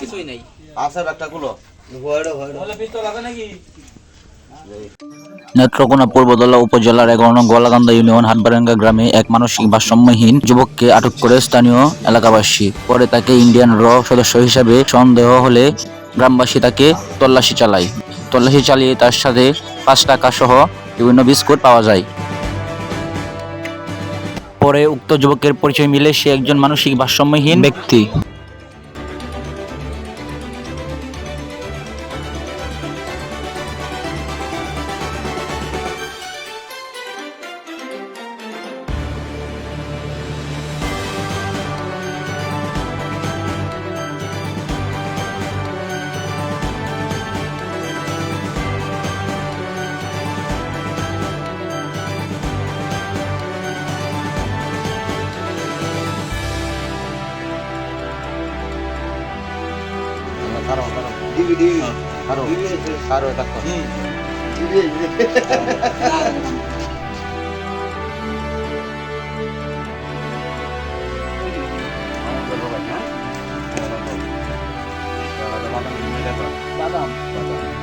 কিছুই নেই। আছে ব্যাগটা গুলো নেত্রকোনা পূর্বদলা উপজেলার এগারো নং গোয়ালাকান্দা ইউনিয়ন হাটবারেঙ্গা গ্রামে এক মানসিক ভারসাম্যহীন যুবককে আটক করে স্থানীয় এলাকাবাসী। পরে তাকে ইন্ডিয়ান র সদস্য হিসাবে সন্দেহ হলে গ্রামবাসী তাকে তল্লাশি চালায়। তল্লাশি চালিয়ে তার সাথে পাঁচ টাকা সহ বিভিন্ন বিস্কুট পাওয়া যায়। পরে উক্ত যুবকের পরিচয় মিলে সে একজন মানসিক ভারসাম্যহীন ব্যক্তি। 가로 가로. 리그 리그. 가로. 가로 닦고. 이게 이게 Badam. Badam.